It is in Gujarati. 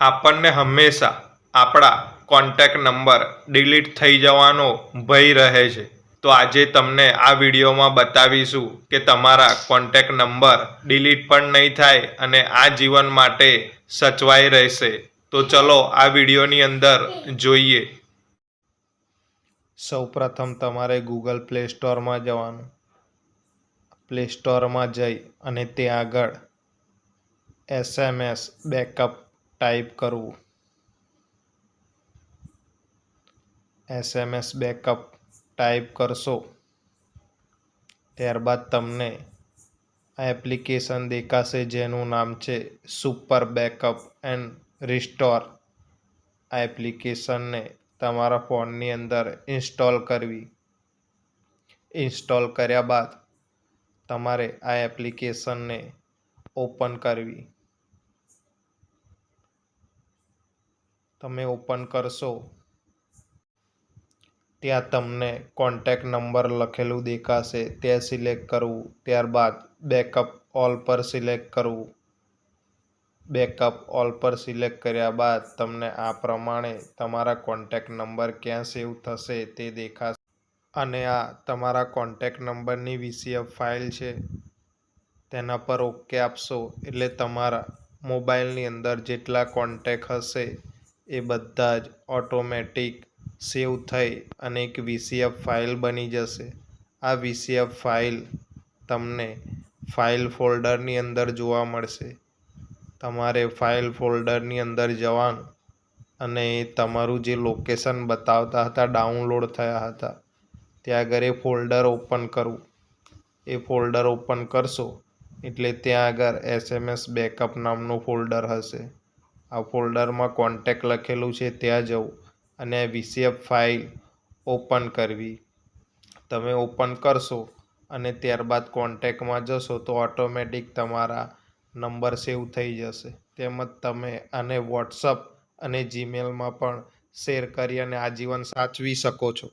આપણને હંમેશા આપણા કોન્ટેક્ટ નંબર ડિલીટ થઈ જવાનો ભય રહે છે. તો આજે તમને આ વિડીયોમાં બતાવીશું કે તમારા કોન્ટેક્ટ નંબર ડિલીટ પણ નહીં થાય અને આ જીવન માટે સચવાઈ રહેશે. તો ચલો આ વિડીયોની અંદર જોઈએ. સૌપ્રથમ તમારે ગૂગલ પ્લે સ્ટોરમાં જવાનું. પ્લે સ્ટોરમાં જઈ અને તે આગળ એસએમએસ બેકઅપ ટાઈપ કરવું. એસએમએસ બેકઅપ ટાઈપ કરશો. ત્યારબાદ તમને આ એપ્લિકેશન દેખાશે જેનું નામ છે સુપર બેકઅપ એન્ડ રિસ્ટોર. આ એપ્લિકેશનને તમારા ફોનની અંદર ઇન્સ્ટોલ કરવી. ઇન્સ્ટોલ કર્યા બાદ તમારે આ એપ્લિકેશનને ઓપન કરવી. તમે ઓપન કરશો, ત્યાં તમને કોન્ટેક નંબર લખેલું દેખાશે. તે સિલેક્ટ કરવું, ત્યારબાદ બેકઅપ ઓલ પર સિલેક્ટ કરવું. બેકઅપ ઓલ પર સિલેક્ટ કર્યા બાદ તમને આ પ્રમાણે તમારા કોન્ટેક્ટ નંબર ક્યાં સેવ થશે તે દેખાશે. અને આ તમારા કોન્ટેક્ટ નંબરની વીસીએફ ફાઇલ છે. તેના પર ઓકે આપશો, એટલે તમારા મોબાઈલની અંદર જેટલા કોન્ટેક હશે એ બધા જ ઓટોમેટિક સેવ થઈ અને એક વીસીએફ ફાઇલ બની જશે. આ વીસીએફ ફાઇલ તમને ફાઇલ ફોલ્ડરની અંદર જોવા મળશે. તમારે ફાઇલ ફોલ્ડરની અંદર જવાનું અને તમારું જે લોકેશન બતાવતા હતા, ડાઉનલોડ થયા હતા, ત્યાં આગળ એ ફોલ્ડર ઓપન કરવું. એ ફોલ્ડર ઓપન કરશો એટલે ત્યાં આગળ એસએમએસ બેકઅપ નામનું ફોલ્ડર હશે. આ ફોલ્ડરમાં કોન્ટેક લખેલું છે, ત્યાં જવું અને વીસીએફ ફાઇલ ઓપન કરવી. તમે ઓપન કરશો અને ત્યારબાદ કોન્ટેકમાં જશો તો ઓટોમેટિક તમારા નંબર સેવ થઈ જશે. તેમજ તમે આને વોટ્સઅપ અને જીમેલમાં પણ શેર કરી અને આજીવન સાચવી શકો છો.